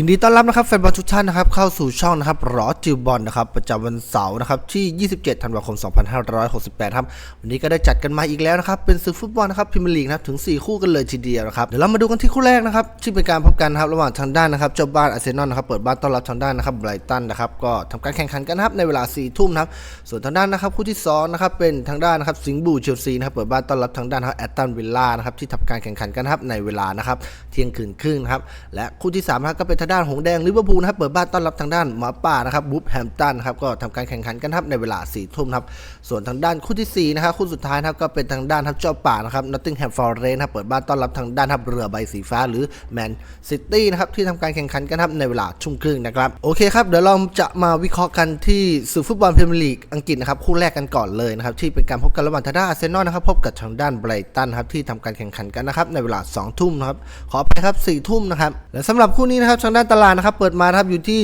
ยินดีต้อนรับนะครับแฟนบอลทุกท่านนะครับเข้าสู่ช่องนะครับรอจิวบอลนะครับประจำวันเสาร์นะครับที่ 27 ธันวาคม 2568 ครับวันนี้ก็ได้จัดกันมาอีกแล้วนะครับเป็นศึกฟุตบอลนะครับพรีเมียร์ลีกนะครับถึง 4 คู่กันเลยทีเดียวนะครับเดี๋ยวเรามาดูกันที่คู่แรกนะครับที่เป็นการพบกันนะครับระหว่างทางด้านนะครับเจ้าบ้านอาร์เซนอลนะครับเปิดบ้านต้อนรับทางด้านนะครับไบรตันนะครับก็ทำการแข่งขันกันนะครับในเวลา 4 ทุ่มนะครับส่วนทางด้านนะครับคู่ที่สองนะครับเป็นทางด้านนะครับสิงห์บูเชลซีนะครับเปิดบ้านต้อนรับทางด้านแอตตันวิลล่านะครับที่ทำการแข่งขันกันนะครับในเวลานะครับเที่ยงคืนครึ่งนะครับและคู่ที่สามนะครับก็เป็นทางด้านหงส์แดงลิเวอร์พูลนะครับเปิดบ้านต้อนรับทางด้านหมาป่านะครับบูฟแฮมตันครับก็ทำการแข่งขันกันครับในเวลา4ี่ทุ่มครับส่วนทางด้านคู่ที่สี่นะครับคู่สุดท้ายนะครับก็เป็นทางด้านครับเจ้าป่านะครับนอตติงแฮมฟอร์เรนครับเปิดบ้านต้อนรับทางด้านครับเรือใบสีฟ้าหรือแมนซิตี้นะครับที่ทำการแข่งขันกันครับในเวลาชุ่มครึ่งนะครับโอเคครับเดี๋ยวเราจะมาวิเคราะห์กันที่สื่อฟุตบอลพรีเมียร์ลีกอังกฤษนะครับคู่แรกกันก่อนเลยนะครับที่เป็นการพบกันระหว่างทางด้านอาร์เซนอลนะครับพบกับทางด้านไบรตันครับที่ทำการแข่งขันกันนะครับในเวลา2ทุ่มนะครับขออภัยครับ4ทุ่มนะครับและสำหรับคู่นี้นะครับทางด้านตลาดนะครับ เปิดมาครับอยู่ที่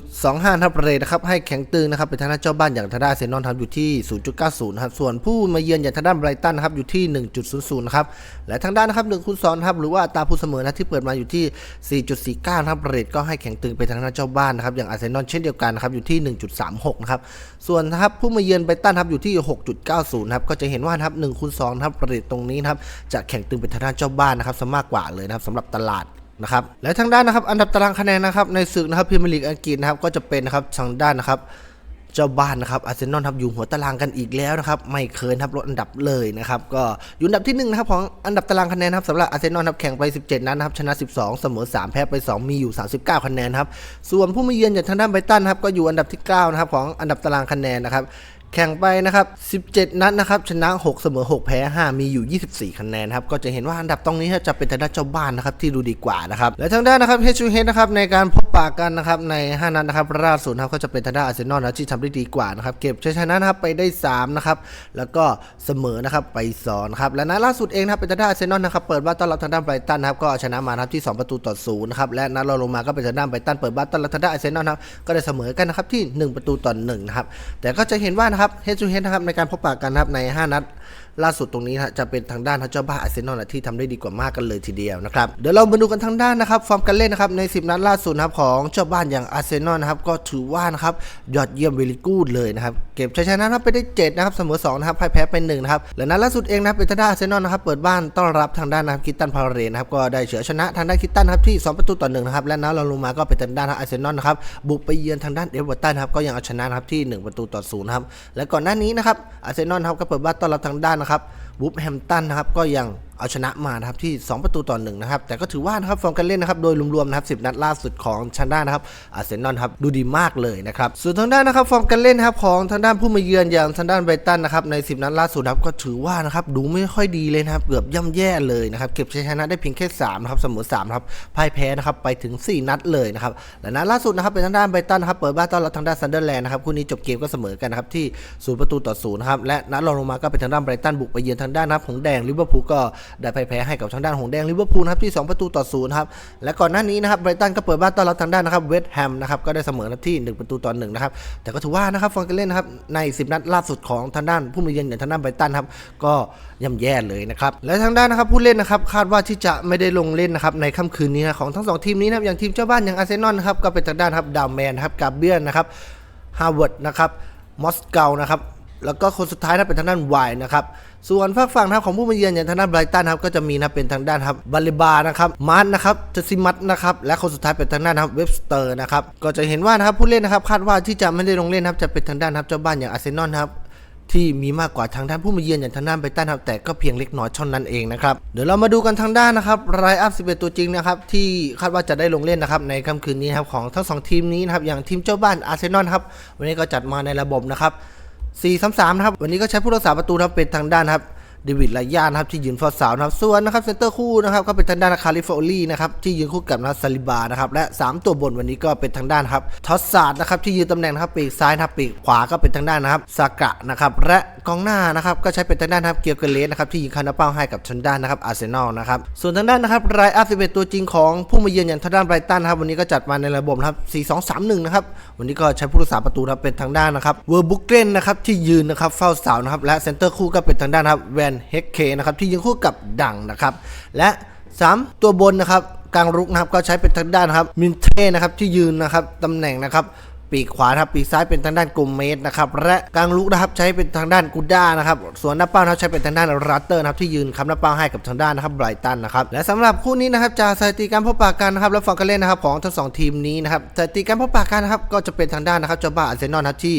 1.25ทับเรทนะครับ ให้แข็งตึงนะครับ เป็นทางด้านเจ้าบ้านอย่างทางด้านเซนนอลครับอยู่ที่ 0.90นะครับ ส่วนผู้มาเยือนอย่างทางด้านไบรตันนะครับ อยู่ที่ 1.00นะครับ และทางด้านนะครับ1คูณ2ครับหรือว่าตาผู้เสมอนะที่เปิดมาอยู่ที่ 4.49นะครับเรทก็ให้แข็งตึงไปทางด้านเจ้าบ้านนะครับ อย่างอาร์เซนอลเช่นเดียวกันนะครับ อยู่ที่ 1.36นะครับ ส่วนนะครับผู้มาเยือนไบรตันครับอยู่ที่ 6.90นะครับ ก็จะเห็นว่านะครับ1คูณ2ครับเรทตรงนี้นะครับ จะแข็งตึงเป็นทางด้านเจ้าบ้านนะครับซะมากกว่าเลยนะครับสำหรับตลาด นะครับและทางด้านนะครับอันดับตารางคะแนนนะครับในศึกนะครับพรีเมียร์ลีกอังกฤษนะครับก็จะเป็นนะครับทางด้านนะครับเจ้าบ้านนะครับอาร์เซนอลครับอยู่หัวตารางกันอีกแล้วนะครับไม่เคยนะครับลดอันดับเลยนะครับก็อยู่อันดับที่หนึ่งนะครับของอันดับตารางคะแนนนะครับสำหรับอาร์เซนอลครับแข่งไป 17 นัดนะครับชนะ 12 เสมอ 3 แพ้ไป 2 มีอยู่ 39 คะแนนครับส่วนผู้มาเยือนอย่างทางด้านไบตันนะครับก็อยู่อันดับที่9นะครับของอันดับตารางคะแนนนะครับ แข่งไปนะครับ 17 นัดนะครับ ชนะ 6 เสมอ 6 แพ้ 5 มีอยู่ 24 คะแนนครับ ก็จะเห็นว่าอันดับตรงนี้จะเป็นทางด้านเจ้าบ้านนะครับที่ดูดีกว่านะครับ และทางด้านนะครับเฮชูเฮดนะครับในการพบปะกันนะครับใน 5 นัดนะครับล่าสุดครับก็จะเป็นทางด้านอาร์เซนอลนะที่ทำได้ดีกว่านะครับ เก็บชัยชนะนะครับไปได้ 3 นะครับ แล้วก็เสมอนะครับไป2นะครับ และนัดล่าสุดเองนะครับเป็นทางด้านอาร์เซนอลนะครับ เปิดบ้านต้อนรับทางด้านไบรตันนะครับ ก็ชนะมานะครับที่ 2 ประตูต่อศูนย์นะครับ และนัดรองลงมาก็เป็นทางด้านไบรตันเปิดบ้านต้อนรับทางด้านอาร์เซนอลนะครับ ก็ได้เสมอกันนะครับที่ 1 ประตูต่อ1นะครับ แต่ก็จะเห็นว่านะครับเฮชูเฮดนะครับในการพบปะกันนะครับใน 5 นัด ล่าสุดตรงนี้จะเป็นทางด้านเจ้าบ้านอาร์เซนอลที่ทำได้ดีกว่ามากกันเลยทีเดียวนะครับเดี๋ยวเรามาดูกันทางด้านนะครับฟอร์มการเล่นนะครับใน 10 นัดล่าสุดนะครับของเจ้าบ้านอย่างอาร์เซนอลนะครับก็ถือว่านะครับยอดเยี่ยมเวลิกูดเลยนะครับเก็บชัยชนะครับไปได้7นะครับเสมอ2นะครับพ่ายแพ้ไป1นะครับและนัดล่าสุดเองนะครับเป็นทางด้านอาร์เซนอลนะครับเปิดบ้านต้อนรับทางด้านนะครับคิตตันพาเรนนะครับก็ได้เฉือนชนะทางด้านคิตตันครับที่ 2 ประตูต่อ1นะครับและนัดรองลงมาก็เป็นทางด้านอาร์เซนอลนะครับบุกไปเยือนทางด้านเอเวอร์ตันครับก็ยังเอาชนะนะครับที่ 1 ประตูต่อ0ครับและก่อนหน้านี้นะครับอาร์เซนอลครับก็เปิดบ้านต้อนรับทางด้านนะครับวูฟแฮมตันนะครับก็ยัง เอาชนะมานะครับที่ 2 ประตูต่อหนึ่งนะครับแต่ก็ถือว่านะครับฟอร์มการเล่นนะครับโดยรวมๆนะครับ10นัดล่าสุดของชันด้านะครับอาร์เซนอลครับดูดีมากเลยนะครับส่วนทางด้านนะครับฟอร์มการเล่นครับของทางด้านผู้มาเยือนอย่างทางด้านไบรตันนะครับใน 10 นัดล่าสุดครับก็ถือว่านะครับดูไม่ค่อยดีเลยนะครับเกือบย่ำแย่เลยนะครับเก็บชัยชนะได้เพียงแค่3นะครับเสมอ3ครับพ่ายแพ้นะครับไปถึง 4 นัดเลยนะครับและนัดล่าสุดนะครับเป็นทางด้านไบรตันครับเปิดบ้านต้อนรับทางด้านซันเดอร์แลนด์นะครับคู่นี้จบเกมก็เสมอกันนะครับที่ศูนย์ประตูต่อศูนย์ครับและนัดรองลงมาก็เป็นทางด้านไบรตันบุกไปเยือนทางด้านนะครับหงแดงลิเวอร์พูลก็ได้พ่ายแพ้ให้กับทางด้านหงแดงลิเวอร์พูลครับที่ 2 ประตูต่อศูนย์ครับและก่อนหน้านี้นะครับไบรตันก็เปิดบ้านต้อนรับทางด้านนะครับเวสต์แฮมนะครับก็ได้เสมอนะครับที่ 1 ประตูต่อหนึ่งนะครับแต่ก็ถือว่านะครับฟอร์มการเล่นนะครับใน 10 นัดล่าสุดของทางด้านผู้มาเยือนอย่างทางด้านไบรตันครับก็ย่ำแย่เลยนะครับและทางด้านนะครับผู้เล่นนะครับคาดว่าที่จะไม่ได้ลงเล่นนะครับในค่ำคืนนี้นของทั้งสองทีมนี้นะครับอย่างทีมเจ้าบ้านอย่างอาร์เซนอลนะครับก็เป็นทางด้านครับดาวแมนนะครับกาเบียนนะครับฮาร์วาร์ดนะครับมอสเกานะครับ แล้วก็คนสุดท้ายนะเป็นทางด้านไวน์นะครับ ส่วนฝากฝั่งนะครับของผู้มาเยือนอย่างทางด้านไบรตันครับก็จะมีนะเป็นทางด้านครับบาลิบานะครับมาร์ตนะครับเจสซิมัตนะครับและคนสุดท้ายเป็นทางด้านครับเว็บสเตอร์นะครับก็จะเห็นว่านะครับผู้เล่นนะครับคาดว่าที่จะไม่ได้ลงเล่นครับจะเป็นทางด้านครับเจ้าบ้านอย่างอาร์เซนอลครับที่มีมากกว่าทางด้านผู้มาเยือนอย่างทางด้านไบรตันครับแต่ก็เพียงเล็กน้อยเท่านั้นเองนะครับเดี๋ยวเรามาดูกันทางด้านนะครับรายอัพ11 ตัวจริงนะครับที่คาดว่าจะได้ลงเล่นนะครับในค่ำคืนนี้ครับของทั้งสองทีมนี้นะครับอย่างทีมเจ้าบ้านอาร์เซนอลครับวันนี้ก็จัดมาในระบบนะครับ 4-3-3นะครับวันนี้ก็ใช้ผู้รักษาประตูนะครับเป็นทางด้านครับ เดวิดลายานะครับที่ยืนฟอร์สาวนะครับส่วนนะครับเซนเตอร์คู่นะครับก็เป็นทางด้านคาริฟอรี่นะครับที่ยืนคู่กับนะครับซาลิบานะครับและ 3 ตัวบนวันนี้ก็เป็นทางด้านครับทอสซาดนะครับที่ยืนตำแหน่งนะครับปีกซ้ายนะครับปีกขวาก็เป็นทางด้านนะครับซากะนะครับและกองหน้านะครับก็ใช้เป็นทางด้านครับเกียวเกเลสนะครับที่ยิงคานาเป้าให้กับทางด้านนะครับอาร์เซนอลนะครับส่วนทางด้านนะครับรายอัพ11ตัวจริงของผู้มาเยือนอย่างทางด้านไบรตันนะครับวันนี้ก็จัดมาในระบบนะครับ4-2-3-1นะครับวันนี้ก็ใช้ผู้รักษาประตูนะครับเป็นทางด้านนะครับเวอร์บุกเกนนะครับที่ยืนนะครับเฝ้าเสานะครับและเซนเตอร์คู่ก็เป็นทางด้านครับแวนเฮกเคนะครับที่ยืนคู่กับดังนะครับ และสามตัวบนนะครับกลางรุกนะครับก็ใช้เป็นทางด้านครับมินเทนะครับที่ยืนนะครับตำแหน่งนะครับปีกขวาครับปีกซ้ายเป็นทางด้านกลุ่มเมตรนะครับและกลางลุกนะครับใช้เป็นทางด้านกูด้านะครับส่วนหน้าเป้านะครับใช้เป็นทางด้านรัตเตอร์นะครับที่ยืนคำหน้าเป้าให้กับทางด้านนะครับไบรตันนะครับและสำหรับคู่นี้นะครับจากสถิติการพบปะกันนะครับและฟอร์มการเล่นนะครับของทั้งสองทีมนี้นะครับสถิติการพบปะกันนะครับก็จะเป็นทางด้านนะครับเจ้าบ้าอาร์เซนอลนะครับที่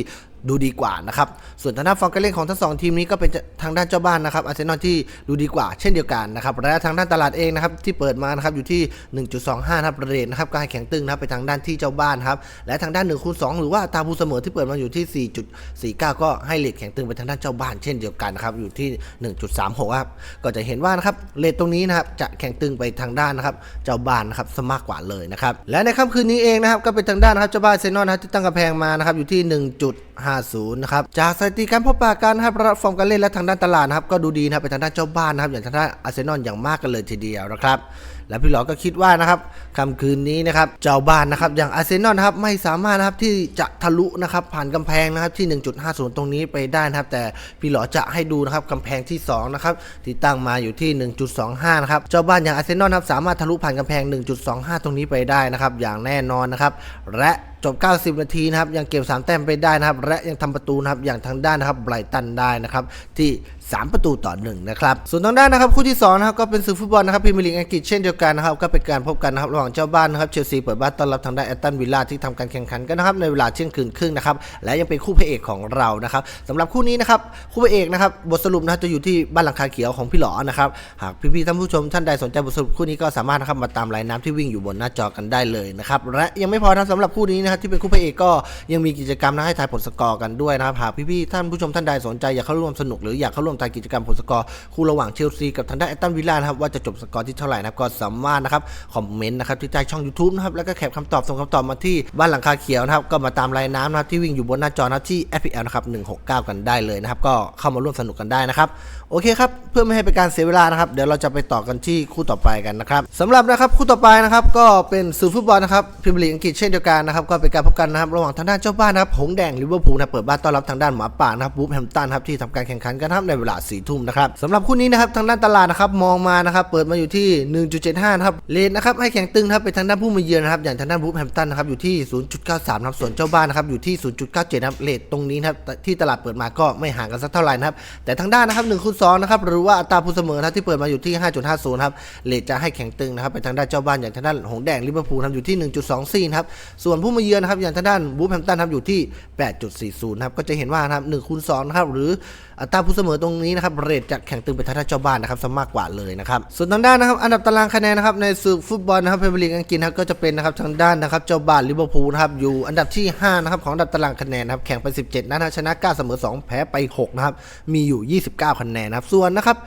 ดูดีกว่านะครับ ส่วนทางด้านฟอร์มการเล่นของทั้งสองทีมนี้ก็เป็นทางด้านเจ้าบ้านนะครับอาร์เซนอลที่ดูดีกว่าเช่นเดียวกันนะครับและทางด้านตลาดเองนะครับที่เปิดมานะครับอยู่ที่ 1.25นะครับเรทนะครับก็ให้แข็งตึงนะครับไปทางด้านที่เจ้าบ้านครับและทางด้าน1คูณ2หรือว่าตาผู้เสมอที่เปิดมาอยู่ที่ 4.49 ก็ให้เลทแข็งตึงไปทางด้านเจ้าบ้านเช่นเดียวกันนะครับอยู่ที่ 1.36ครับก็จะเห็นว่านะครับเลทตรงนี้นะครับจะแข็งตึงไปทางด้านนะครับเจ้าบ้านนะครับสมากกว่าเลยนะครับและในค่ำคืนนี้เองนะครับก็เป็นทางด้านนะครับเจ้าบ้านเซนอลนะครับที่ตั้งกำแพงมานะครับอยู่ที่50นะครับจากสถิติการพบปะกันครับรับฟอร์มการเล่นและทางด้านตลาดครับก็ดูดีนะครับไปทางด้านเจ้าบ้านนะครับอย่างทางด้านอาร์เซนอลอย่างมากกันเลยทีเดียวนะครับ และพี่หลอก็คิดว่านะครับค่ำคืนนี้นะครับเจ้าบ้านนะครับอย่างอาร์เซนอลนะครับไม่สามารถนะครับที่จะทะลุนะครับผ่านกำแพงนะครับที่ 1.50 ตรงนี้ไปได้นะครับแต่พี่หลอจะให้ดูนะครับกำแพงที่2นะครับที่ตั้งมาอยู่ที่ 1.25 นะครับเจ้าบ้านอย่างอาร์เซนอลครับสามารถทะลุผ่านกำแพง 1.25 ตรงนี้ไปได้นะครับอย่างแน่นอนนะครับและจบ 90 นาทีนะครับยังเก็บ 3 แต้มไปได้นะครับและยังทำประตูนะครับอย่างทางด้านนะครับไบรตันได้นะครับที่ 3 ประตูต่อ1นะครับส่วนทางด้านนะครับคู่ที่2นะครับก็เป็นศึกฟุตบอลนะครับพรีเมียร์ลีกอังกฤษเช่นเดียวกันนะครับก็เป็นการพบกันนะครับระหว่างเจ้าบ้านนะครับเชลซีเปิดบ้านต้อนรับทางด้านแอตตันวิลล่าที่ทำการแข่งขันกันนะครับในเวลาเที่ยงคืนครึ่งนะครับและยังเป็นคู่พระเอกของเรานะครับสำหรับคู่นี้นะครับคู่พระเอกนะครับบทสรุปนะครับจะอยู่ที่บ้านหลังคาเขียวของพี่หลอนะครับหากพี่ๆท่านผู้ชมท่านใดสนใจบทสรุปคู่นี้ก็สามารถนะครับมาตามรายน้ำที่วิ่งอยู่บนหน้าจอกันได้เลยนะครับและยังไม่พอนะสำหรับคู่นี้นะครับที่เป็นคู่พระเอกก็ยังมีกิจกรรมนะให้ทายผลสกอร์กันด้วยนะครับหากพี่ๆท่านผู้ชมท่านใดสนใจอยากเข้าร่วมสนุกหรืออยากเข้าร่วมทายกิจกรรมผลสกอร์คู่ระหว่างเชลซีกับทางด้านแอตตันวิลล่านะครับว่าจะจบสกอร์ที่เท่าไหร่นะครับก็สามารถนะครับคอมเมนต์นะครับที่ใต้ช่อง YouTube นะครับแล้วก็แคปคำตอบส่งคำตอบมาที่บ้านหลังคาเขียวนะครับก็มาตามรายน้ำนะครับที่วิ่งอยู่บนหน้าจอนะครับที่ FPL นะครับ169 กันได้เลยนะครับก็เข้ามาร่วมสนุกกันได้นะครับโอเคครับเพื่อไม่ให้เป็นการเสียเวลานะครับเดี๋ยวเราจะไปต่อกันที่คู่ต่อไปกันนะครับสำหรับนะครับคู่ต่อไปนะครับก็เป็นสื่อฟุตบอลนะครับพรีเมียร์ลีกอังกฤษเช่นเดียวกันนะครับก็เป็นการพบกันนะครับระหว่างทางด้านเจ้าบ้านนะครับหงแดงลิเวอร์พูลนะเปิดบ้านต้อนรับทางด้านหมาป่านะครับบูฟแฮมตันครับที่ทำการแข่งขันกันะครับในเวลา4ทุ่มนะครับสำหรับคู่นี้นะครับทางด้านตลาดนะครับมองมานะครับเปิดมาอยู่ที่ 1.75นะครับเลนนะครับให้แข่งตึงนะครับเป็นทางด้านผู้มาเยือนนะครับอย่างทางด้านบูฟแฮมตันนะครับอยู่ที่ 0.93นะครับส่วนเจ้าบ้านนะครับอยู่ที่ 0.97นะครับเลทตรงนี้นะครับที่ตลาดเปิดมาก็ไม่ห่างกันสักเท่าไหร่นะครับแต่ทางด้านนะครับ1คูณ2นะครับหรือว่าอัตราผู้เสมอนะครับที่เปิดมาอยู่ที่ 5.50ครับเลทจะให้แข่งตึงนะครับเป็นทางด้านเจ้าบ้านอย่างทางด้านหงแดงลิเวอร์พูลนะครับอยู่ที่ 1.24นะครับส่วนผู้มาเยือนนะครับอย่างทางด้านบูฟแฮมตันครับอยู่ที่ 8.40นะครับก็จะเห็นว่านะครับ1คูณ2นะครับหรือ อัตราผู้เสมอตรงนี้นะครับเรทจะแข่งตึงไปทางด้าเจ้าบ้านนะครับซะมากกว่าเลยนะครับส่วนทางด้านนะครับอันดับตารางคะแนนนะครับในศึกฟุตบอลนะครับพรีเมียร์ลีกอังกฤษนะครับก็จะเป็นนะครับทางด้านนะครับเจ้าบ้านลิเวอร์พูลนะครับอยู่อันดับที่5นะครับของอันดับตารางคะแนนนะครับแข่งไป 17นัดนะครับชนะ9เสมอ 2 แพ้ไป6นะครับมีอยู่ 29 คะแนนนะครับส่วนนะครับ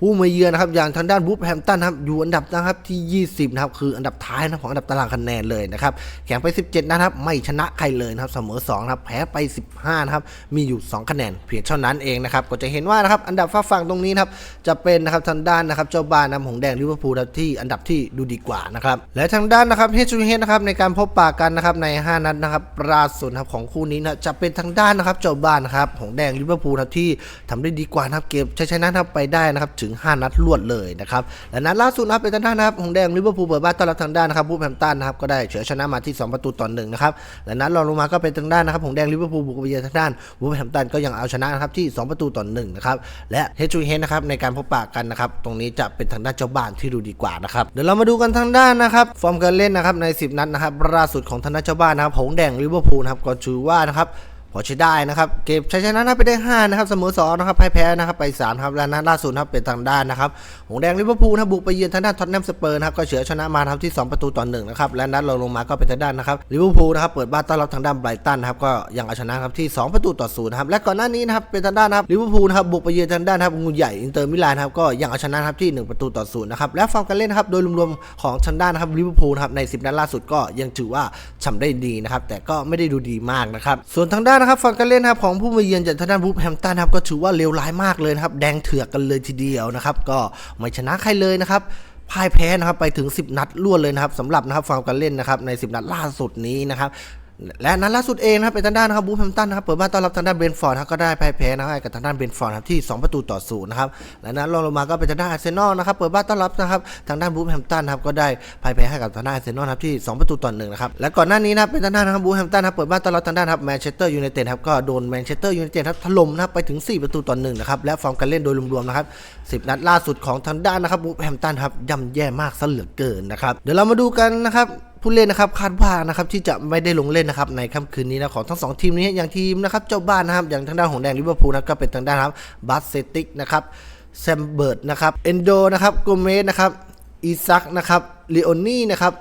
ผู้มาเยือนนะครับอย่างทางด้านบูฟแฮมตันครับอยู่อันดับนะครับที่ 20นะครับคืออันดับท้ายนะของอันดับตารางคะแนนเลยนะครับแข่งไป 17นะครับไม่ชนะใครเลยนะครับเสมอ2นะครับแพ้ไป 15นะครับมีอยู่ 2 คะแนนเพียงเท่านั้นเองนะครับก็จะเห็นว่านะครับอันดับฟ้าฝั่งตรงนี้นะครับจะเป็นนะครับทางด้านนะครับเจ้าบ้านนะหงแดงลิเวอร์พูลที่อันดับที่ดูดีกว่านะครับและทางด้านนะครับเฮจูเฮนะครับในการพบปะกันนะครับใน 5 นัดนะครับล่าสุดครับของคู่นี้นะจะเป็นทางด้านนะครับเจ้าบ้านนะครับหงแดงลิเวอร์พูลที่ทำได้ดีกว่านะครับเก็บชัยชนะครับไปได้นะครับถึง5 นัดรวดเลยนะครับและนัดล่าสุดนะครับเป็นทางด้านนะครับหงแดงลิเวอร์พูลเปิดบ้านต้อนรับทางด้านนะครับบูแฮมตันนะครับก็ได้เฉือนชนะมาที่ 2 ประตูต่อหนึ่งนะครับและนัดรองลงมาก็เป็นทางด้านนะครับหงแดงลิเวอร์พูลบุกไปเยือนทางด้านบูแฮมตันก็ยังเอาชนะนะครับที่ 2 ประตูต่อหนึ่งนะครับและเฮจูเฮดนะครับในการพบปะกันนะครับตรงนี้จะเป็นทางด้านเจ้าบ้านที่ดูดีกว่านะครับเดี๋ยวเรามาดูกันทางด้านนะครับฟอร์มการเล่นนะครับใน 10 นัดนะครับล่าสุดของทางด้านเจ้าบ้านนะครับหงแดงลิเวอร์พูลนะครับก็ถือว่านะครับ พอใช้ได้นะครับ เก็บชัยชนะไปได้ 5 นะครับเสมอ2นะครับแพ้แพ้นะครับไป3ครับและนัดล่าสุดนะครับเป็นทางด้านนะครับหงแดงลิเวอร์พูลนะบบุกไปเยือนทางด้านท็อตแนมสเปอร์นะครับก็เฉือชนะมาครับที่ 2 ประตูต่อ1นะครับและนัดเราลงมาก็เป็นทางด้านนะครับลิเวอร์พูลนะครับเปิดบ้านต้อนรับทางด้านไบรตันนะครับก็ยังเอาชนะครับที่ 2 ประตูต่อ0นะครับและก่อนหน้านี้นะครับเป็นทางด้านนะครับลิเวอร์พูลนะครับบุกไปเยือนทางด้านนะครับงูใหญ่อินเตอร์มิลานครับก็ยังเอาชนะครับที่ 1 ประตูต่อ0นะครับและฟอร์มการเล่นนะครับโดยรวมๆของทางด้านนะครับลิเวอร์พูลนะครับใน 10 นัดล่าสุดก็ยังถือว่าทำได้ดีนะครับแต่ก็ไม่ได้ดูดีมากนะครับส่วนทางด้านนะครับฟอร์มการเล่นนะครับของผู้มาเยือนจากทางด้านบูฟแฮมตันครับก็ถือว่าเลวร้ายมากเลยนะครับแดงเถือกกันเลยทีเดียวนะครับก็ไม่ชนะใครเลยนะครับพ่ายแพ้นะครับไปถึง 10 นัดรวดเลยนะครับสำหรับนะครับฟอร์มการเล่นนะครับใน 10 นัดล่าสุดนี้นะครับ และนัดล่าสุดเองนะครับเป็นทางด้านนะครับบูแฮมตันนะครับเปิดบ้านต้อนรับทางด้านเบนฟอร์ดครับก็ได้พ่ายแพ้นะครับกับทางด้านเบนฟอร์ดครับที่ 2 ประตูต่อศูนย์นะครับและนัดรองลงมาก็เป็นทางด้านอาร์เซนอลนะครับเปิดบ้านต้อนรับนะครับทางด้านบูแฮมตันนะครับก็ได้พ่ายแพ้ให้กับทางด้านอาร์เซนอลครับที่ 2 ประตูต่อหนึ่งนะครับและก่อนหน้านี้นะเป็นทางด้านนะครับบูแฮมตันครับเปิดบ้านต้อนรับทางด้านครับแมนเชสเตอร์ยูไนเต็ดครับก็โดนแมนเชสเตอร์ยูไนเต็ดครับถล่มนะครับไปถึง 4 ประตูต่อหนึ่งนะครับและฟอร์มการเล่นโดยรวมๆนะครับ10 นัดล่าสุดของทางด้านนะครับบูแฮมตันครับย่ำแย่มากซะเหลือเกินนะครับเดี๋ยวเรามาดูกันนะครับ ผู้เล่นนะครับคาดว่านะครับที่จะไม่ได้ลงเล่นนะครับในค่ำคืนนี้นะของทั้งสองทีมนี้อย่างทีมนะครับเจ้าบ้านนะครับอย่างทางด้านของแดงลิเวอร์พูลนะก็เป็นทางด้านครับบัสเซติกนะครับแซมเบิร์ดนะครับเอนโดนะครับโกเมสนะครับอีซักนะครับลีโอนี่นะครับ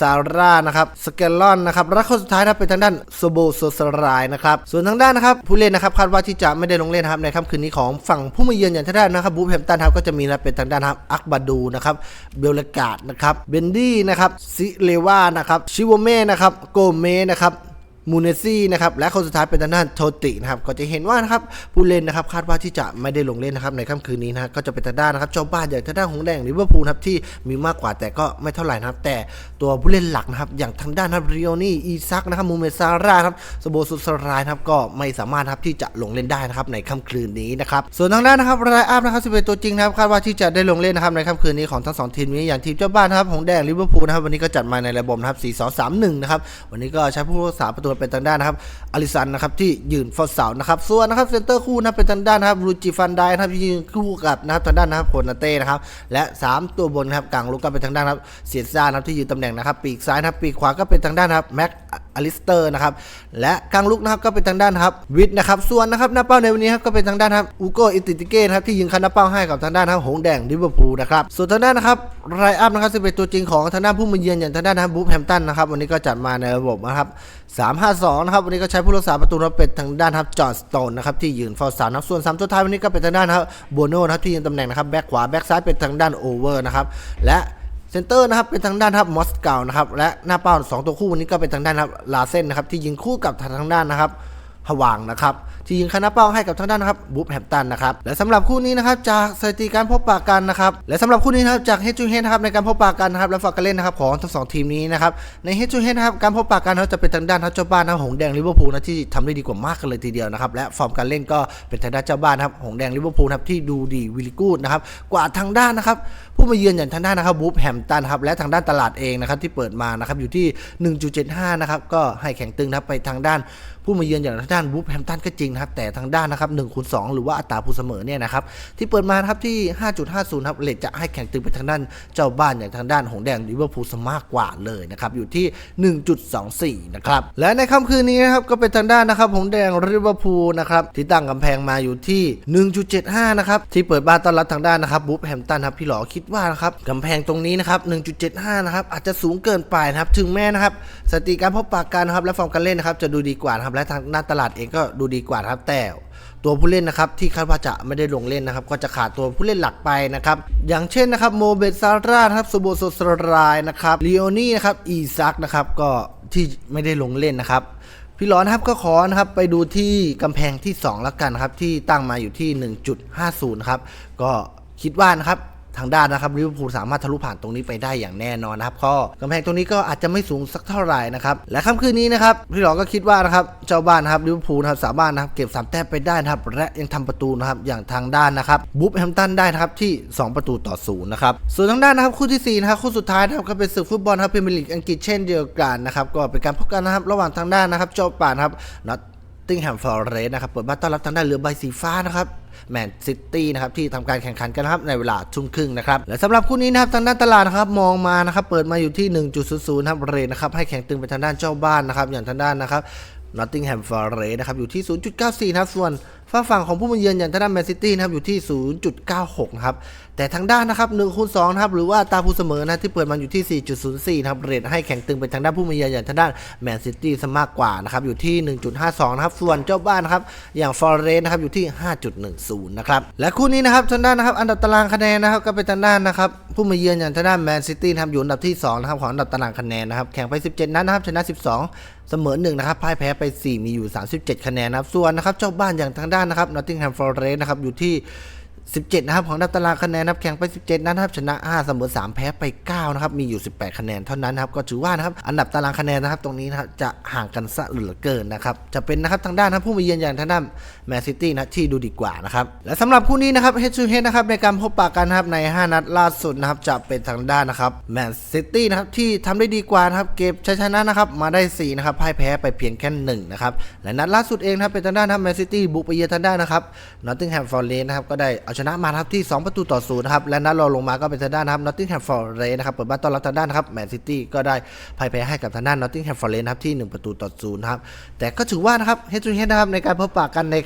ซาร่านะครับสเกลลอนนะครับและคนสุดท้ายนะครับเป็นทางด้านโซโบโซสรายนะครับส่วนทางด้านนะครับผู้เล่นนะครับคาดว่าที่จะไม่ได้ลงเล่นนะครับในค่ำคืนนี้ของฝั่งผู้มาเยือนอย่างทางด้านนะครับบูแฮมตันครับก็จะมีนะเป็นทางด้านครับอักบาดูนะครับเบลกาดนะครับเบนดี้นะครับซิเลวานะครับชิวเม่นะครับโกเมนะครับ มูเนซี่นะครับและคนสุดท้ายเป็นทางด้านโทตินะครับก็จะเห็นว่านะครับผู้เล่นนะครับคาดว่าที่จะไม่ได้ลงเล่นนะครับในค่ำคืนนี้นะก็จะเป็นทางด้านนะครับเจ้าบ้านอย่างทางด้านของแดงลิเวอร์พูลนะครับที่มีมากกว่าแต่ก็ไม่เท่าไหร่นะครับ แต่ตัวผู้เล่นหลักนะครับอย่างทางด้านนะครับเริโอนี่อีซักนะครับมูเมซาร่าครับสโบสุสรายนครับก็ไม่สามารถครับที่จะลงเล่นได้นะครับในค่ำคืนนี้นะครับส่วนทางด้านนะครับรายอัพนะครับ11ตัวจริงนะครับคาดว่าที่จะได้ลงเล่นนะครับในค่ำคืนนี้ของทั้งสองทีมนี้อย่างทีมเจ้าบ้านนะครับของแดงลิเวอร์พูลนะครับวันนี้ก็จัดมาในระบบนะครับ4-2-3-1นะครับวันนี้ก็ใช้ผู้รักษาประตูเป็นทางด้านนะครับอลิสันนะครับที่ยืนเฝ้าเสานะครับ ส่วนนะครับเซนเตอร์คู่นะเป็นทางด้านนะครับรูจิฟันไดนะครับที่ยืนคู่กับนะครับทางด้านนะครับโคนาเต้นะครับและสามตัวบนนะครับกลางลุกก็เป็นทางด้านนะครับเซียซ่านะครับที่ยืนตำแหน่งนะครับปีกซ้ายนะครับปีกขวาก็เป็นทางด้านนะครับแม็กอลิสเตอร์นะครับและกลางลุกนะครับก็เป็นทางด้านครับวิทนะครับส่วนนะครับหน้าเป้าในวันนี้ครับก็เป็นทางด้านครับอูโกอิติติเก้นะครับที่ยิงคันหน้าเป้าให้กับทางด้านครับหงแดงลิเวอร์พูลนะครับส่วนทางด้านนะครับไรอัพนะครับจะเป็นตัวจริงของทางด้านผู้มาเยือนอย่างทางด้านครับบูฟแฮมตันนะครับวันนี้ก็จัดมาในระบบนะครับ352นะครับวันนี้ก็ใช้ผู้รักษาประตูรับเป็นทางด้านครับจอห์นสโตนนะครับที่ยืนเฝ้าสานะครับส่วนสามตัวท้ายวันนี้ก็เป็นทางด้านครับโบโน่นะครับที่ยืนตำแหน่งนะครับแบ็คขวาแบ็คซ้ายเป็นทางด้านโอเวอร์นะครับและ เซนเตอร์นะครับเป็นทางด้านครับมอสเกานะครับและหน้าเป้าสองตัวคู่วันนี้ก็เป็นทางด้านครับลาเซนนะครับที่ยิงคู่กับทางด้านนะครับฮวางนะครับ ที่ยิงคานาเป้าให้กับทางด้านนะครับบูฟแฮมตันนะครับและสำหรับคู่นี้นะครับจากสถิติการพบปะกันนะครับและสำหรับคู่นี้นะครับจากเฮจูเฮนครับในการพบปะกันนะครับและฝากกันเล่นนะครับของทั้งสองทีมนี้นะครับในเฮจูเฮนะครับการพบปะกันเขาจะเป็นทางด้านทัพเจ้าบ้านนะหงแดงลิเวอร์พูลนะที่ทำได้ดีกว่ามากกันเลยทีเดียวนะครับและฟอร์มการเล่นก็เป็นทางด้านเจ้าบ้านครับหงแดงลิเวอร์พูลครับที่ดูดีวิลิกูดนะครับกว่าทางด้านนะครับผู้มาเยือนอย่างทางด้านนะครับบูฟแฮมตันครับและทางด้านตลาดเองนะครับที่เปิดมานะครับอยู่ที่ 1.75 นะครับก็ให้แข็งตึงนะครับไปทางด้านผู้มาเยือนอย่างทางด้านบูฟแฮมตันก็จริงนะครับแต่ทางด้านนะครับ1คูณ2หรือว่าอัตราผู้เสมอเนี่ยนะครับที่เปิดมาครับที่ 5.50ครับเลทจะให้แข็งตึงไปทางด้านเจ้าบ้านอย่างทางด้านหงแดงลิเวอร์พูลมากกว่าเลยนะครับอยู่ที่ 1.24 นะครับและในค่ำคืนนี้นะครับก็เป็นทางด้านนะครับหงแดงลิเวอร์พูลนะครับที่ตั้งกำแพงมาอยู่ที่ 1.75 นะครับที่เปิดบ้านต้อนรับทางด้านนะครับบูฟแฮมตันครับพี่หลอคิดว่านะครับกำแพงตรงนี้นะครับ 1.75 นะครับอาจจะสูงเกินไปนะครับถึงแม้นะครับสถิติการพบปะกันนะครับและฟอร์มการเล่นนะครับจะดูดีกว่านะครับและทางหน้าตลาดเองก็ดูดีกว่าครับแต่ตัวผู้เล่นนะครับที่คาดว่าจะไม่ได้ลงเล่นนะครับ ก็จะขาดตัวผู้เล่นหลักไปนะครับ อย่างเช่นนะครับโมเบซาร่าครับโซโบโซสรายนะครับลีโอนี่นะครับอีซักนะครับก็ที่ไม่ได้ลงเล่นนะครับ พี่ร้อนครับก็ขอนะครับไปดูที่กำแพงที่ 2 แล้วกันครับ ที่ตั้งมาอยู่ที่ 1.50นะครับ ก็คิดว่านะครับ ทางด้านนะครับลิเวอร์พูลสามารถทะลุผ่านตรงนี้ไปได้อย่างแน่นอนนะครับก็กำแพงตรงนี้ก็อาจจะไม่สูงสักเท่าไหร่นะครับและค่ำคืนนี้นะครับพี่หลอก็คิดว่านะครับเจ้าบ้านนะครับลิเวอร์พูลนะครับสามารถนะครับเก็บสามแต้มไปได้นะครับและยังทำประตูนะครับอย่างทางด้านนะครับบุ๊บแฮมตันได้นะครับที่ 2 ประตูต่อศูนย์นะครับส่วนทางด้านนะครับคู่ที่สี่นะครับคู่สุดท้ายนะครับก็เป็นศึกฟุตบอลนะครับพรีเมียร์ลีกอังกฤษเช่นเดียวกันนะครับก็เป็นการพบกันนะครับระหว่างทางด้านนะครับเจ้าป่านครับนัตติงแฮมฟอร์เรสนะครับเปิดบ้านต้อนรับทางด้านเรือใบสีฟ้านะครับ แมนซิตี้นะครับที่ทำการแข่งขันกันครับในเวลาทุ่มครึ่งนะครับและสำหรับคู่นี้นะครับทางด้านตลาดนะครับมองมานะครับเปิดมาอยู่ที่ 1.00ครับเรทนะครับให้แข่งตึงไปทางด้านเจ้าบ้านนะครับอย่างทางด้านนะครับนอตติงแฮมฟอร์เรสนะครับอยู่ที่ 0.94นะครับส่วนฝ้ากฝั่งของผู้มาเยือนอย่างทางด้านแมนซิตี้นะครับอยู่ที่ 0.96นะครับแต่ทางด้านนะครับ1คูณ2นะครับหรือว่าตาผู้เสมอนะที่เปิดมันอยู่ที่ 4.04 นะครับเรทให้แข่งตึงไปทางด้านผู้มาเยือนอย่างทางด้านแมนซิตี้ซะมากกว่านะครับอยู่ที่ 1.52 นะครับส่วนเจ้าบ้านนะครับอย่างฟอร์เรสนะครับอยู่ที่ 5.10 นะครับและคู่นี้นะครับทางด้านนะครับอันดับตารางคะแนนนะครับก็เป็นทางด้านนะครับผู้มาเยือนอย่างทางด้านแมนซิตี้นะครับอยู่อันดับที่สองนะครับของอันดับตารางคะแนนนะครับแข่งไป 17 นัดนะครับชนะ 12 เสมอ1นะครับพ่ายแพ้ไป 4 มีอยู่ 37 คะแนนนะครับส่วนนะครับเจ้าบ้านอย่างทางด้านนะครับนอตติงแฮมฟอร์เรสนะครับอยู่ที่ 17 นะครับ ของอันดับตารางคะแนนนับแข่งไป 17 นัดนครับชนะ 5 เสมอ 3 แพ้ไป 9 นะครับ มีอยู่ 18 คะแนนเท่านั้นนะครับ ก็ถือว่านะครับ อันดับตารางคะแนนนะครับ ตรงนี้นะครับ จะห่างกันซะเหลือเกินนะครับ จะเป็นนะครับทางด้านนะผู้มาเยือนอย่างทางด้านแมนซิตี้นะที่ดูดีกว่านะครับ และสำหรับคู่นี้นะครับเฮดชูเฮดนะครับในการพบปะกันนะครับใน 5 นัดล่าสุดนะครับ จะเป็นทางด้านนะครับแมนซิตี้นะครับที่ทำได้ดีกว่านะครับ เก็บชัยชนะนะครับ มาได้ 4 นะครับ พ่ายแพ้ไปเพียงแค่1นะครับ และนัดล่าสุดเองนะครับเป็นทางด้านนะครับแมนซิตี้บุกไปเยือนทางด้านนะครับนอตติงแฮมฟอร์เรสนะครับก็ได้เอาชนะมาครับที่ 2 ประตูต่อศูนย์นะครับและนัดรองลงมาก็เป็นทางด้านนะครับนอตติงแฮมฟอร์เรสนะครับเปิดบ้านต้อนรับทางด้านนะครับแมนซิตี้ก็ได้พ่ายแพ้ให้กับทางด้านนอตติงแฮมฟอร์เรสนะครับที่ 1 ประตูต่อศูนย์นะครับแต่ก็ถือว่านะครับเฮดทูเฮดนะครับในการพบปะกันใน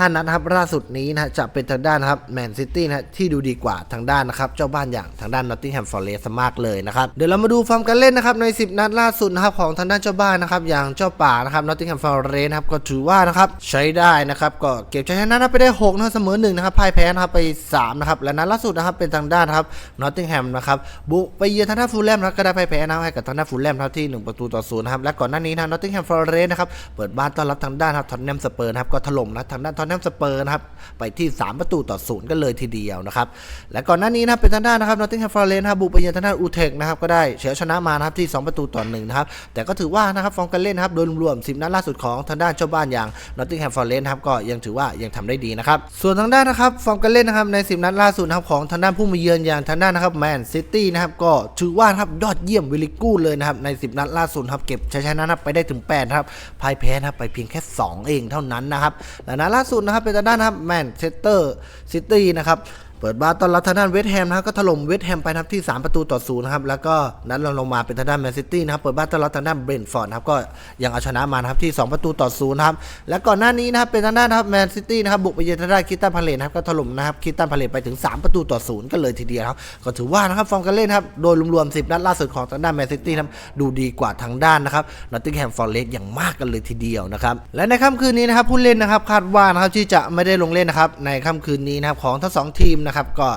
ห้านัดครับล่าสุดนี้นะจะเป็นทางด้านครับแมนซิตี้นะที่ดูดีกว่าทางด้านนะครับเจ้าบ้านอย่างทางด้านนอตติงแฮมฟอร์เรสมากเลยนะครับเดี๋ยวเรามาดูฟอร์มการเล่นนะครับใน 10 นัดล่าสุดนะครับของทางด้านเจ้าบ้านนะครับอย่างเจ้าป่านะครับนอตติงแฮมฟอร์เรสครับก็ถือว่านะครับใช้ได้นะครับก็เก็บชัยชนะนะไปได้6นะครับเสมอ1นะครับพ่ายแพ้นะครับไป3นะครับและนัดล่าสุดนะครับเป็นทางด้านครับนอตติงแฮมนะครับบุกไปเยือนทางด้านฟูลแลมนะครับก็ได้พ่ายแพ้นะครับให้กับทางด้านฟูลแลมครับที่ 1 ประตูต่อศูนย์นะครับและก่อนหน้านี้นะนอตติงแฮมฟอร์เรสนะครับเปิดบ้านต้อนรับทางด้านครับทอตแนมสเปอร์นะครับก็ถล่มนะทางด้านทอตแนมสเปอร์นะครับไปที่ 3 ประตูต่อศูนย์กันเลยทีเดียวนะครับและก่อนหน้านี้นะครับเป็นทางด้านนะครับนอตติงแฮมฟอร์เรนครับบุกไปเยือนทางด้านอูเทคนะครับก็ได้เฉือนชนะมานะครับที่ 2 ประตูต่อหนึ่งนะครับแต่ก็ถือว่านะครับฟอร์มการเล่นนะครับโดยรวมๆ10นัดล่าสุดของทางด้านเจ้าบ้านอย่างนอตติงแฮมฟอร์เรนะครับก็ยังถือว่ายังทำได้ดีนะครับส่วนทางด้านนะครับฟอร์มการเล่นนะครับใน 10 นัดล่าสุดนะครับของทางด้านผู้มาเยือนอย่างทางด้านนะครับแมนซิตี้นะครับก็ถือว่านะครับยอดเยี่ยมวิลิกูเลยนะครับใน 10 นัดล่าสุดครับเก็บชัยชนะครับไปได้ถึง8นะครับพ่ายแพ้นะครับไปเพียงแค่ 2 เองเท่านั้นนะครับและนัดล่าสุดนะครับเป็นด้านนะครับแมนเชสเตอร์ซิตี้นะครับ เปิดบ้านต้อนรับทางด้านเวสต์แฮมนะครับก็ถล่มเวสต์แฮมไปนะครับที่ 3 ประตูต่อศูนย์นะครับแล้วก็นัดลงลงมาเป็นทางด้านแมนซิตี้นะครับเปิดบ้านต้อนรับทางด้านเบรนท์ฟอร์ดนะครับก็ยังเอาชนะมานะครับที่ 2 ประตูต่อศูนย์นะครับและก่อนหน้านี้นะครับเป็นทางด้านนะครับแมนซิตี้นะครับบุกไปเยือนทางด้านคิตตันพาเลตนะครับก็ถล่มนะครับคิตตันพาเลตไปถึง 3 ประตูต่อศูนย์กันเลยทีเดียวครับก็ถือว่านะครับฟอร์มการเล่นครับโดยรวมๆ10 นัดล่าสุดของทางด้านแมนซิตี้นะครับดูดีกว่าทางด้านนะครับนอตติงแฮมฟอร์เรสอย่างมากกันเลยทีเดียวนะครับและในค่ำคืนนี้นะครับผู้เล่นนะครับคาดว่านะครับที่จะไม่ได้ลงเล่นนะครับในค่ำคืนนี้นะครับของทั้งสองทีมนะครับก็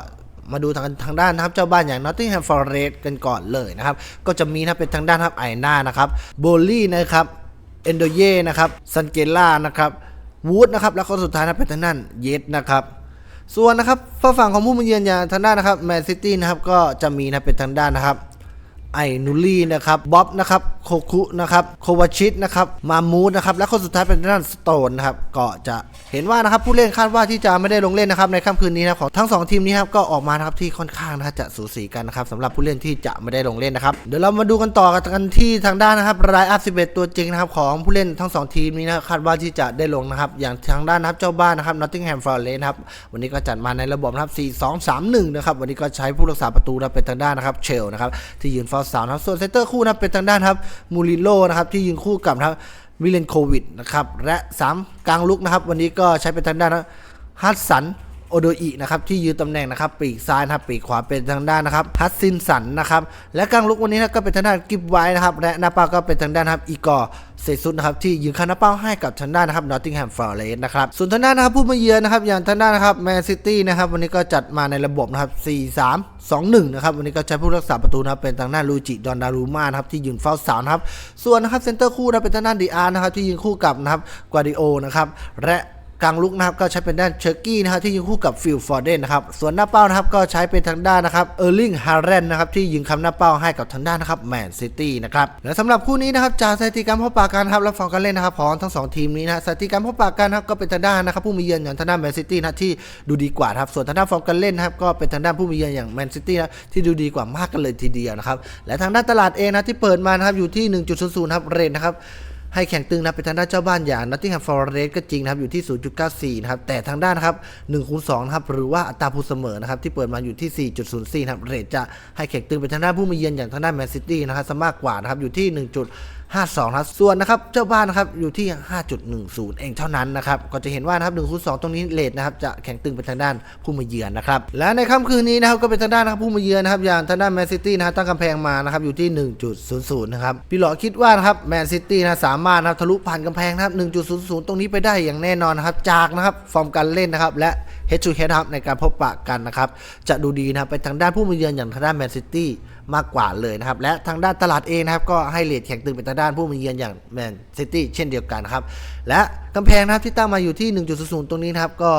มาดูทางทางด้านนะครับเจ้าบ้านอย่างนอตติงแฮมฟอร์เรสกันก่อนเลยนะครับ ก็จะมีนะเป็นทางด้านครับไอน่านะครับโบลี่นะครับเอนโดเย่นะครับซันเกล่านะครับวูดนะครับแล้วก็สุดท้ายนะเป็นทางด้านเยสนะครับส่วนนะครับฝั่งของผู้มาเยือนอย่างทางด้านนะครับแมนซิตี้นะครับก็จะมีนะเป็นทางด้านนะครับ ไอนูลี่นะครับบ๊อบนะครับโคคุนะครับโควาชิตนะครับมามูดนะครับและคนสุดท้ายเป็นทางด้านสโตนนะครับก็จะเห็นว่านะครับผู้เล่นคาดว่าที่จะไม่ได้ลงเล่นนะครับในค่ำคืนนี้นะครับของทั้งสองทีมนี้ครับก็ออกมานะครับที่ค่อนข้างนะจะสูสีกันนะครับสำหรับผู้เล่นที่จะไม่ได้ลงเล่นนะครับเดี๋ยวเรามาดูกันต่อกันที่ทางด้านนะครับรายอัพ11ตัวจริงนะครับของผู้เล่นทั้งสองทีมนี้นะคาดว่าที่จะได้ลงนะครับอย่างทางด้านนะครับเจ้าบ้านนะครับ Nottingham Forest นะครับวันนี้ก็จัดมาในระบบนะครับ4-2-3-1นะครับวันนี้ก็ใช้ผู้รักษาประตูนะเป็นทางด้านนะครับเชลนะครับที่ยืนเฝ้าสานะครับส่วนเซนเตอร์คู่นะเป็นทางด้านครับมูริโลนะครับที่ยิงคู่กับนะครับวิเลนโควิดนะครับและ 3 กลางลุกนะครับ วันนี้ก็ใช้เป็นทางด้านฮัตสัน โอโดอินะครับที่ยืนตำแหน่งนะครับปีกซ้ายนะครับปีกขวาเป็นทางด้านนะครับฮัตซินสันนะครับและกลางลุกวันนี้นะก็เป็นทางด้านกิฟไว้นะครับและหน้าเป้าก็เป็นทางด้านครับอีกอร์เซซุนนะครับที่ยืนข้าน้าเป้าให้กับทางด้านนะครับนอตติงแฮมฟอร์เรสนะครับส่วนทางด้านนะครับผู้มาเยือนนะครับอย่างทางด้านนะครับแมนซิตี้นะครับวันนี้ก็จัดมาในระบบนะครับ 4 3 2 1นะครับวันนี้ก็ใช้ผู้รักษาประตูนะครับเป็นทางด้านลูจิดอนดารูมานะครับที่ยืนเฝ้าเสานะครับส่วนนะครับเซนเตอร์คู่นะเป็นทางด้านดีอาร์นะครับที่ยืนคู่กับนะครับกวาดิโอนะครับและ กลางลุกนะครับก็ใช้เป็นด้านเชอร์กี้นะครับที่ยิงคู่กับฟิลฟอร์เดนนะครับส่วนหน้าเป้านะครับก็ใช้เป็นทางด้านนะครับเออร์ลิงฮาร์เรนนะครับที่ยิงคำหน้าเป้าให้กับทางด้านนะครับแมนซิตี้นะครับและสำหรับคู่นี้นะครับจากสถิติการพบปะกันครับและฟอร์มการเล่นนะครับของทั้งสองทีมนี้นะสถิติการพบปะกันนะครับก็เป็นทางด้านนะครับผู้มีเยือนอย่างทางด้านแมนซิตี้นะที่ดูดีกว่าครับส่วนทางด้านฟอร์มการเล่นนะครับก็เป็นทางด้านผู้มีเยือนอย่างแมนซิตี้นะที่ดูดีกว่ามากกันเลยทีเดียวนะครับและทางด้านตลาดเองนะที่เปิดมานะครับอยู่ที่ 1.00ครับเรนนะครับ ให้แข่งตึงนะเป็นทางด้านเจ้าบ้านอย่างนัตติแฮมฟอร์เรสก็จริงนะครับอยู่ที่ 0.94 นะครับ แต่ทางด้านนะครับ1คูณ2นะครับหรือว่าอัตราผู้เสมอนะครับที่เปิดมาอยู่ที่ 4.04 นะครับเรทจะให้แข่งตึงเป็นทางด้านผู้มาเยือนอย่างทางด้านแมนซิตี้นะครับซะมากกว่านะครับอยู่ที่ 1. 52ครับส่วนนะครับเจ้าบ้านนะครับอยู่ที่ 5.10 เองเท่านั้นนะครับก็จะเห็นว่านะครับ1คูณ2ตรงนี้เลทนะครับจะแข็งตึงไปทางด้านผู้มาเยือนนะครับและในค่ำคืนนี้นะครับก็เป็นทางด้านนะครับผู้มาเยือนนะครับอย่างทางด้านแมนซิตี้นะครับตั้งกำแพงมานะครับอยู่ที่ 1.00 นะครับพี่หลอคิดว่านะครับแมนซิตี้นะสามารถนะครับทะลุผ่านกำแพงนะครับ 1.00 ตรงนี้ไปได้อย่างแน่นอนนะครับจากนะครับฟอร์มการเล่นนะครับและเฮดชูเฮดครับในการพบปะกันนะครับจะดูดีนะครับไปทางด้านผู้มาเยือนอย่างทางด้านแมนซิตี้ มากกว่าเลยนะครับ และทางด้านตลาดเองนะครับก็ให้เลทแข่งตึงเป็นทางด้านผู้มาเยือนอย่างแมนซิตี้เช่นเดียวกันครับ และกำแพงนะครับที่ตั้งมาอยู่ที่ 1.00 ตรงนี้นะครับก็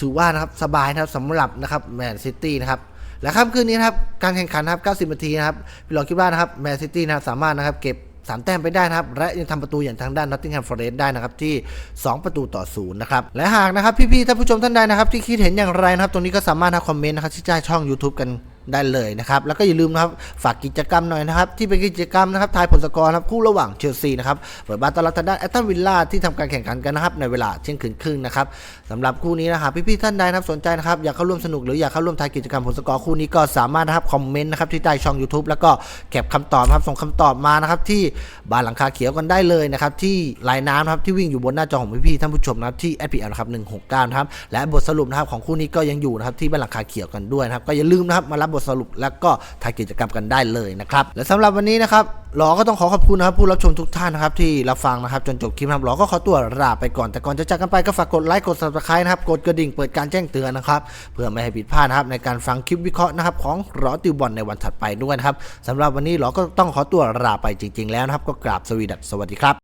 ถือว่านะครับสบายนะครับสำหรับนะครับแมนซิตี้นะครับและค่ำคืนนี้นะครับการแข่งขันนะครับ90 นาทีนะครับพี่หลอคิดว่านะครับแมนซิตี้นะครับสามารถนะครับเก็บสามแต้มไปได้นะครับ และยังทำประตูอย่างทางด้านนอตติงแฮมฟอเรสต์ได้นะครับที่ 2 ประตูต่อศูนย์นะครับ และหากนะครับพี่ๆท่านผู้ชมท่านใดนะครับที่คิดเห็นอย่างไรนะครับ ตรงนี้ก็สามารถนะคอมเมนต์นะครับที่ใต้ช่อง YouTube กันได้เลยนะครับแล้วก็อย่าลืมนะครับฝากกิจกรรมหน่อยนะครับที่เป็นกิจกรรมนะครับทายผลสกอร์ครับคู่ระหว่างเชลซีนะครับเปิดบ้านต้อนรับทางด้านแอตตันวิลล่าที่ทำการแข่งขันกันนะครับในเวลาเที่ยงคืนครึ่งนะครับสำหรับคู่นี้นะครับพี่ๆท่านใดนะครับสนใจนะครับอยากเข้าร่วมสนุกหรืออยากเข้าร่วมทายกิจกรรมผลสกอร์คู่นี้ก็สามารถนะครับคอมเมนต์นะครับที่ใต้ช่อง YouTube แล้วก็เก็บคำตอบครับส่งคำตอบมานะครับที่บ้านหลังคาเขียวกันได้เลยนะครับที่ลายน้ำนะครับที่วิ่งอยู่บนหน้าจอของพี่ๆท่านผู้ชมนะครับที่ FPL นะครับ169นะครับและบทสรุปนะครับของคู่นี้ก็ยังอยู่นะครับที่บ้านหลังคาเขียวกันด้วยนะครับก็อย่าลืมนะครับมารับบทสรุป แล้วก็ทายกิจกรรมกันได้เลยนะครับและสำหรับวันนี้นะครับหลอก็ต้องขอขอบคุณนะครับผู้รับชมทุกท่านนะครับที่รับฟังนะครับจนจบคลิปนะครับหลอก็ขอตัวลาไปก่อนแต่ก่อนจะจากกันไปก็ฝากกดไลค์กด subscribe นะครับกดกระดิ่งเปิดการแจ้งเตือนนะครับเพื่อไม่ให้ผิดพลาดนะครับในการฟังคลิปวิเคราะห์นะครับของหลอติวบอลในวันถัดไปด้วยนะครับสำหรับวันนี้หลอก็ต้องขอตัวลาไปจริง ๆ แล้วนะครับก็กราบสวีดัสสวัสดีครับ